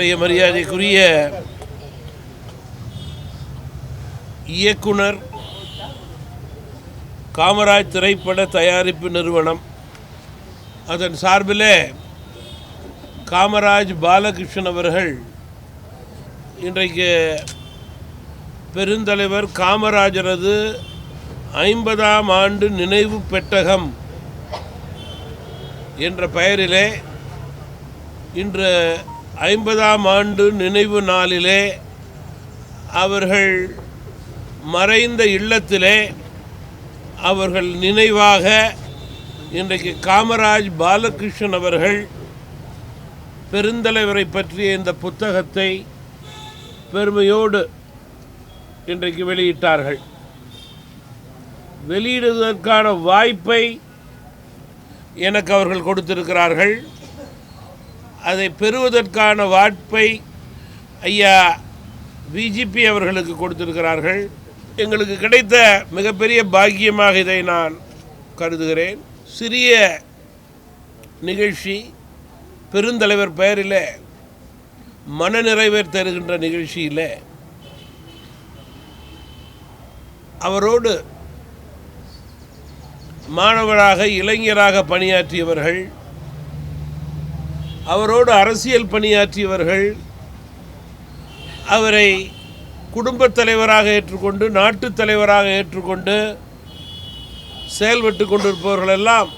நம்முடைய மரியாதைக்குரிய இயக்குனர் காமராஜ் திரைப்பட தயாரிப்பு நிறுவனம். அதன் சார்பிலே காமராஜ் பாலகிருஷ்ணன் அவர்கள் இன்றைக்கு பெருந்தலைவர் காமராஜரது ஐம்பதாம் ஆண்டு நினைவு பெட்டகம் என்ற பெயரிலே இன்று ஐம்பதாம் ஆண்டு நினைவு நாளிலே அவர்கள் மறைந்த இல்லத்திலே அவர்கள் நினைவாக இன்றைக்கு காமராஜ் பாலகிருஷ்ணன் அவர்கள் பெருந்தலைவரை பற்றிய இந்த புத்தகத்தை பெருமையோடு இன்றைக்கு வெளியிட்டார்கள். வெளியிடுவதற்கான வாய்ப்பை எனக்கு அவர்கள் கொடுத்திருக்கிறார்கள். அதை பெறுவதற்கான வாய்ப்பை ஐயா பிஜிபி அவர்களுக்கு கொடுத்திருக்கிறார்கள். எங்களுக்கு கிடைத்த மிகப்பெரிய பாக்கியமாக இதை நான் கருதுகிறேன். சிறிய நிகழ்ச்சி பெருந்தலைவர் பெயரில் மன தருகின்ற நிகழ்ச்சியில் அவரோடு மாணவராக இளைஞராக பணியாற்றியவர்கள் அவரோடு அரசியல் பணியாற்றியவர்கள் அவரை குடும்பத் தலைவராக ஏற்றுக்கொண்டு நாட்டுத் தலைவராக ஏற்றுக்கொண்டு செயல்பட்டு கொண்டிருப்பவர்கள் எல்லாம்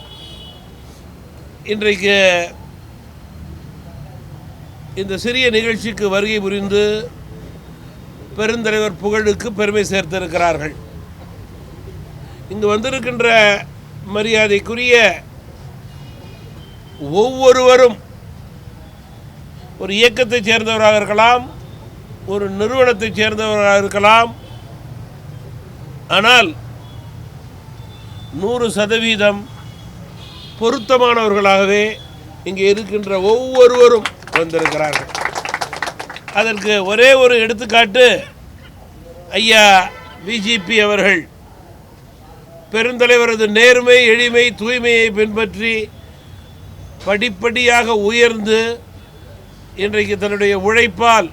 இன்றைக்கு இந்த சிறிய நிகழ்ச்சிக்கு வருகை புரிந்து பெருந்தலைவர் புகழுக்கு பெருமை சேர்த்திருக்கிறார்கள். இங்கு வந்திருக்கின்ற மரியாதைக்குரிய ஒவ்வொருவரும் ஒரு இயக்கத்தை சேர்ந்தவராக இருக்கலாம் ஒரு நிறுவனத்தை சேர்ந்தவராக இருக்கலாம். ஆனால் நூறு சதவீதம் பொருத்தமானவர்களாகவே இங்கே இருக்கின்ற ஒவ்வொருவரும் வந்திருக்கிறார்கள். அதற்கு ஒரே ஒரு எடுத்துக்காட்டு ஐயா பிஜிபி அவர்கள் பெருந்தலைவரது நேர்மை எளிமை தூய்மையை பின்பற்றி படிப்படியாக உயர்ந்து இன்றைக்கு தன்னுடைய உழைப்பால்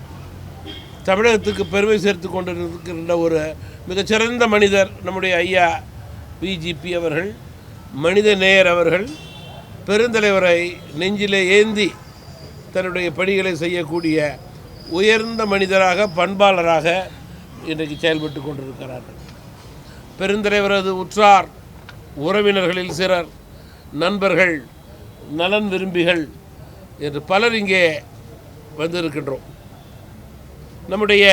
தமிழகத்துக்கு பெருமை சேர்த்து கொண்டிருக்கின்ற ஒரு மிகச்சிறந்த மனிதர் நம்முடைய ஐயா பிஜிபி அவர்கள் மனித நேயர் அவர்கள் பெருந்தலைவரை நெஞ்சிலே ஏந்தி தன்னுடைய பணிகளை செய்யக்கூடிய உயர்ந்த மனிதராக பண்பாளராக இன்றைக்கு செயல்பட்டு கொண்டிருக்கிறார்கள். பெருந்தலைவரது உற்றார் உறவினர்களில் சிலர் நண்பர்கள் நலன் விரும்பிகள் என்று பலர் இங்கே வந்திருக்கின்றோம். நம்முடைய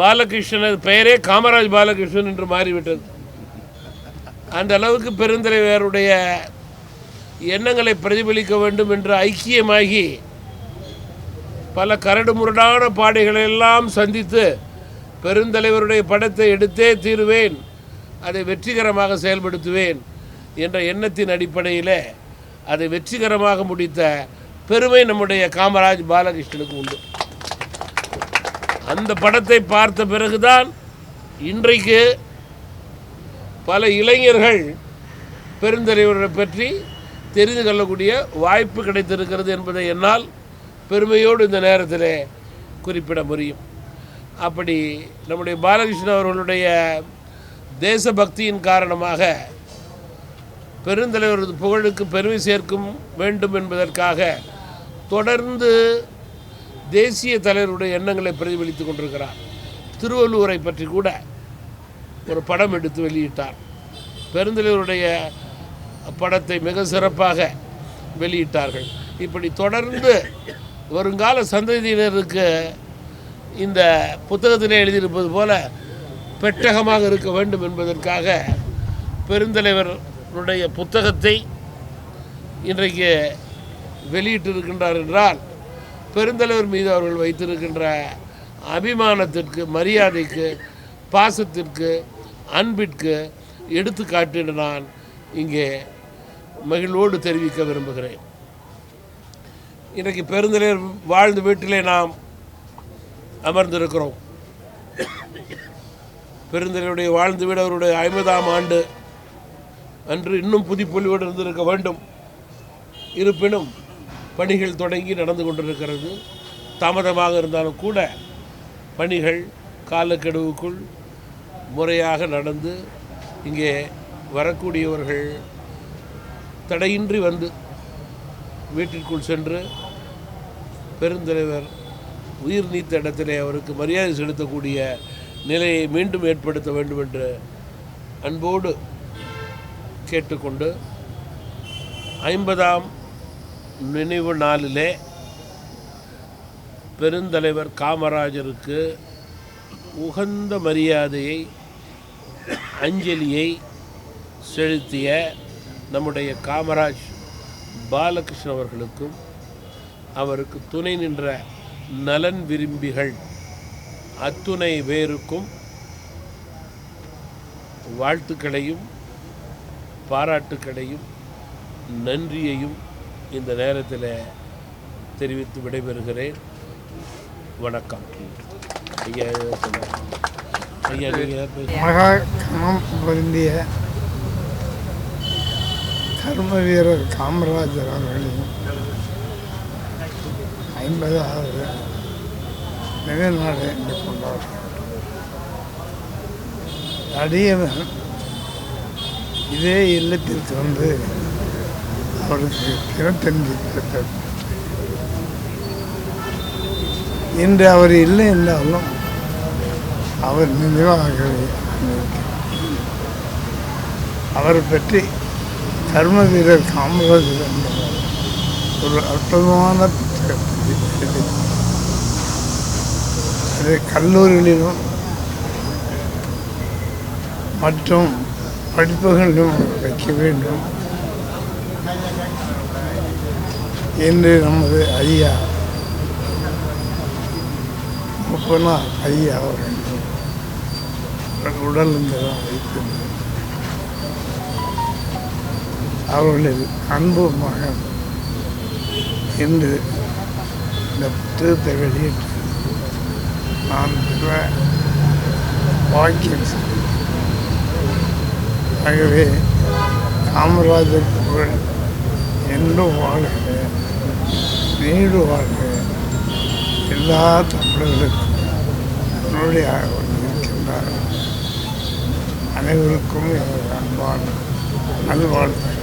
பாலகிருஷ்ணன் பெயரே காமராஜ் பாலகிருஷ்ணன் என்று மாறிவிட்டது. அந்த அளவுக்கு பெருந்தலைவருடைய எண்ணங்களை பிரதிபலிக்க வேண்டும் என்று ஐக்கியமாகி பல கரடு முரடான பாடைகளை எல்லாம் சந்தித்து பெருந்தலைவருடைய படத்தை எடுத்தே தீருவேன் அதை வெற்றிகரமாக செயல்படுத்துவேன் என்ற எண்ணத்தின் அடிப்படையில் அதை வெற்றிகரமாக முடித்த பெருமை நம்முடைய காமராஜ் பாலகிருஷ்ணனுக்கு உண்டு. அந்த படத்தை பார்த்த பிறகுதான் இன்றைக்கு பல இளைஞர்கள் பெருந்தலைவரை பற்றி தெரிந்து கொள்ளக்கூடிய வாய்ப்பு கிடைத்திருக்கிறது என்பதை என்னால் பெருமையோடு இந்த நேரத்தில் குறிப்பிட முடியும். அப்படி நம்முடைய பாலகிருஷ்ணன் அவர்களுடைய தேசபக்தியின் காரணமாக பெருந்தலைவரது புகழுக்கு பெருமை சேர்க்கும் வேண்டும் என்பதற்காக தொடர்ந்து தேசிய தலைவருடைய எண்ணங்களை பிரதிபலித்து கொண்டிருக்கிறார். திருவள்ளுவரை பற்றி கூட ஒரு படம் எடுத்து வெளியிட்டார். பெருந்தலைவருடைய படத்தை மிக சிறப்பாக வெளியிட்டார்கள். இப்படி தொடர்ந்து வருங்கால சந்ததியினருக்கு இந்த புத்தகத்திலே எழுதியிருப்பது போல பெட்டகமாக இருக்க வேண்டும் என்பதற்காக பெருந்தலைவருடைய புத்தகத்தை இன்றைக்கு வெளியிட்டிருக்கின்றார் என்றால் பெருந்தலைவர் மீது அவர்கள் வைத்திருக்கின்ற அபிமானத்திற்கு மரியாதைக்கு பாசத்திற்கு அன்பிற்கு எடுத்துக்காட்டு என்று நான் இங்கே மகிழ்வோடு தெரிவிக்க விரும்புகிறேன். இன்றைக்கு பெருந்தலைவர் வாழ்ந்த வீட்டிலே நாம் அமர்ந்திருக்கிறோம். பெருந்தலைவருடைய வாழ்ந்து வீடு அவருடைய ஐம்பதாம் ஆண்டு. அன்று இன்னும் புதுப்பொலிவோடு இருந்திருக்க வேண்டும். இருப்பினும் பணிகள் தொடங்கி நடந்து கொண்டிருக்கிறது. தாமதமாக இருந்தாலும் கூட பணிகள் காலக்கெடுவுக்குள் முறையாக நடந்து இங்கே வரக்கூடியவர்கள் தடையின்றி வந்து வீட்டிற்குள் சென்று பெருந்தலைவர் உயிர் நீத்த இடத்திலே அவருக்கு மரியாதை செலுத்தக்கூடிய நிலையை மீண்டும் ஏற்படுத்த வேண்டும் என்று அன்போடு கேட்டுக்கொண்டு ஐம்பதாம் நினைவு நாளிலே பெருந்தலைவர் காமராஜருக்கு உகந்த மரியாதையை அஞ்சலியை செலுத்திய நம்முடைய காமராஜ் பாலகிருஷ்ணன் அவர்களுக்கும் அவருக்கு துணை நின்ற நலன் விரும்பிகள் அத்துணை பேருக்கும் வாழ்த்துக்களையும் பாராட்டுக்களையும் நன்றியையும் இந்த நேரத்தில் தெரிவித்து விடைபெறுகிறேன். வணக்கம். ஐயா ஐயா நீங்கள் மகா பொருந்திய கர்ம வீரர் காமராஜர் அவர்களின் ஐம்பதாவது நிகழ்நாளை என்று கொண்டாடுறோம் அடியவன் இதே இல்லத்திற்கு வந்து அவருக்கு திறத்தென்று இன்று அவர் இல்லை என்றாலும் அவர் நினைவாக அவரை பற்றி கர்ம வீரர் காமராஜர் என்பவர் ஒரு அற்புதமான புத்தகத்தை அதை கல்லூரிகளிலும் மற்றும் படிப்புகளிலும் வைக்க வேண்டும். என்று நமது ஐயா முப்பனா ஐயா அவர்கள் உடல் தான் வைத்து அவர்களில் அன்பு மகன் என்று இந்த புத்தகத்தை வெளியிட்டு நான் பெற வாக்கியம் ஆகவே காமராஜர் புகழ் என்றும் வாழ்க நீடு வாழ்க எல்லா தமிழர்களுக்கும் என்னுடைய இருக்கின்றார் அனைவருக்கும் எனது அன்பான நல்வாழ்த்து